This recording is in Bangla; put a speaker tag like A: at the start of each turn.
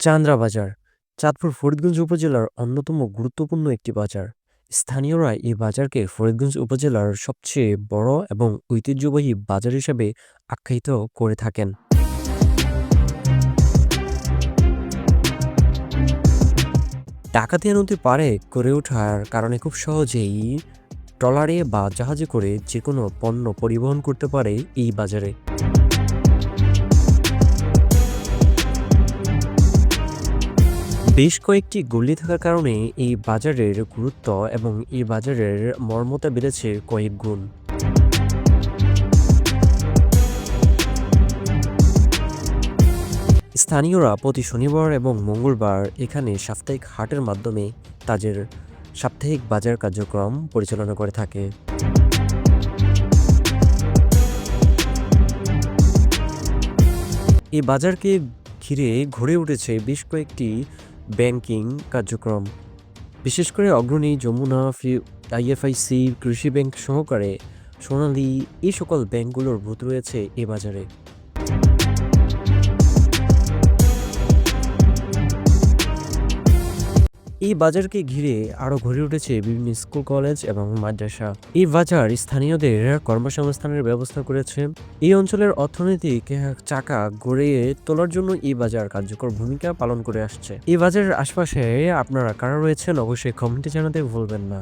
A: চান্দ্রা বাজার চাঁদপুর ফরিদগঞ্জ উপজেলার অন্যতম গুরুত্বপূর্ণ একটি বাজার। স্থানীয়রা এই বাজারকে ফরিদগঞ্জ উপজেলার সবচেয়ে বড় এবং ঐতিহ্যবাহী বাজার হিসেবে আখ্যায়িত করে থাকেন। ডাকাতিয়া নদীর পাড়ে গড়ে ওঠার কারণে খুব সহজেই ট্রলারে বা জাহাজে করে যে কোনো পণ্য পরিবহন করতে পারে এই বাজারে। বেশ কয়েকটি গলি থাকার কারণে এই বাজারের গুরুত্ব এবং এই বাজারের মর্মতা বেড়েছে কয়েক গুণ। স্থানীয়রা প্রতি শনিবার এবং মঙ্গলবার এখানে সাপ্তাহিক হাটের মাধ্যমে তাদের সাপ্তাহিক বাজার কার্যক্রম পরিচালনা করে থাকে। এই বাজারকে ঘিরে ঘুরে উঠেছে বেশ কয়েকটি ব্যাংকিং কার্যক্রম। বিশেষ করে অগ্রণী যমুনা, ফি আইএফআইসি কৃষি ব্যাংক সহকারে সোনালী, এই সকল ব্যাংকগুলোর ভূত রয়েছে এ বাজারে। এই বাজারকে ঘিরে আরও ঘুরে উঠেছে বিভিন্ন স্কুল, কলেজ এবং মাদ্রাসা। এই বাজার স্থানীয়দের কর্মসংস্থানের ব্যবস্থা করেছে। এই অঞ্চলের অর্থনৈতিক চাকা গড়িয়ে তোলার জন্য এই বাজার কার্যকর ভূমিকা পালন করে আসছে। এই বাজারের আশপাশে আপনারা কারা রয়েছেন অবশ্যই কমেন্টে জানাতে ভুলবেন না।